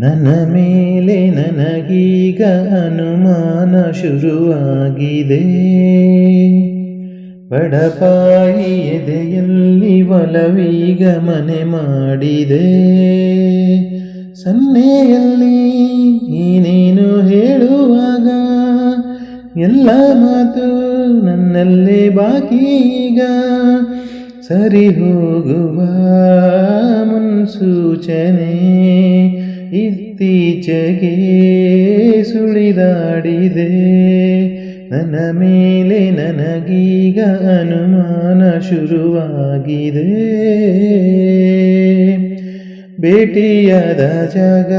ನನ್ನ ಮೇಲೆ ನನಗೀಗ ಅನುಮಾನ ಶುರುವಾಗಿದೆ. ಬಡಪಾಯಿ ಎದೆಯಲ್ಲಿ ಒಲವೀಗ ಮನೆ ಮಾಡಿದೆ. ಸನ್ನೆಯಲ್ಲಿ ಏನೇನು ಹೇಳುವಾಗ ಎಲ್ಲ ಮಾತು ನನ್ನಲ್ಲೇ ಬಾಕಿ ಈಗ. ಸರಿ ಹೋಗುವ ಮುನ್ಸೂಚನೆ ಇತ್ತೀಚೆಗೆ ಸುಳಿದಾಡಿದೆ. ನನ್ನ ಮೇಲೆ ನನಗೀಗ ಅನುಮಾನ ಶುರುವಾಗಿದೆ. ಭೇಟಿಯಾದ ಜಾಗ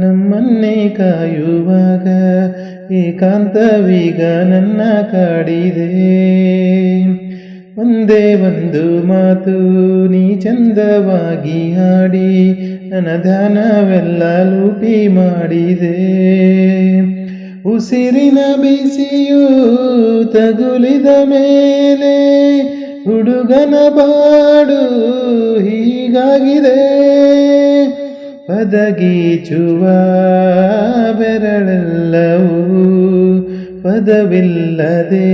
ನಮ್ಮನ್ನೇ ಕಾಯುವಾಗ ಏಕಾಂತವೀಗ ನನ್ನ ಕಾಡಿದೆ. ಒಂದೇ ಒಂದು ಮಾತು, ನೀ ಚಂದವಾಗಿ ಹಾಡಿ ನನ್ನ ಧ್ಯಾನವೆಲ್ಲ ಲೂಟಿ ಮಾಡಿದೆ. ಉಸಿರಿನ ಬಿಸಿಯು ತಗುಲಿದ ಮೇಲೆ ಹುಡುಗನ ಬಾಡು ಹೀಗಾಗಿದೆ. ಪದಗೀಚುವ ಬೆರಳೆಲ್ಲವೂ ಪದವಿಲ್ಲದೆ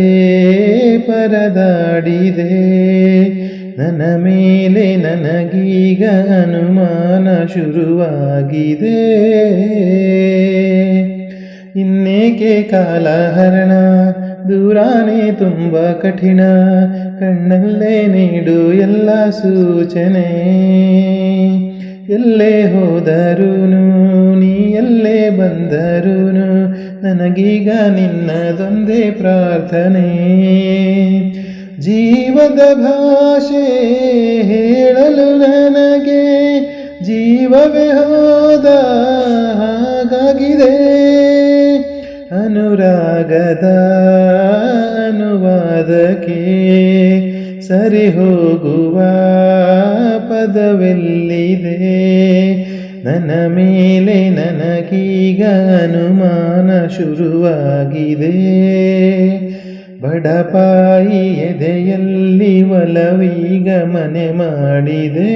ಪರದಾಡಿದೆ. ನನ್ನ ಮೇಲೆ ನನಗೀಗ ಅನುಮಾನ ಶುರುವಾಗಿದೆ. ಇನ್ನೇಕೆ ಕಾಲಹರಣ ದೂರಾನೇ ತುಂಬ ಕಠಿಣ. ಕಣ್ಣಲ್ಲೇ ನೀಡು ಎಲ್ಲ ಸೂಚನೆ. ಎಲ್ಲೇ ಹೋದರೂನು? ನೀ ಎಲ್ಲೇ ಬಂದರೂನು? ನನಗೀಗ ನಿನ್ನದೊಂದೇ ಪ್ರಾರ್ಥನೆ. ಜೀವದ ಭಾಷೆ ಹೇಳಲು ನನಗೆ ಜೀವವೇ ಹೋದ ಹಾಗಾಗಿದೆ. ಅನುರಾಗದ ಅನುವಾದಕ್ಕೆ ಸರಿ ಹೋಗುವ ಪದವೆಲ್ಲಿದೆ? ನನ್ನ ಮೇಲೆ ನನಗೀಗ ಅನುಮಾನ ಶುರುವಾಗಿದೆ. ಬಡಪಾಯಿ ಎದೆಯಲ್ಲಿ ಒಲವೀಗ ಮನೆ ಮಾಡಿದೆ.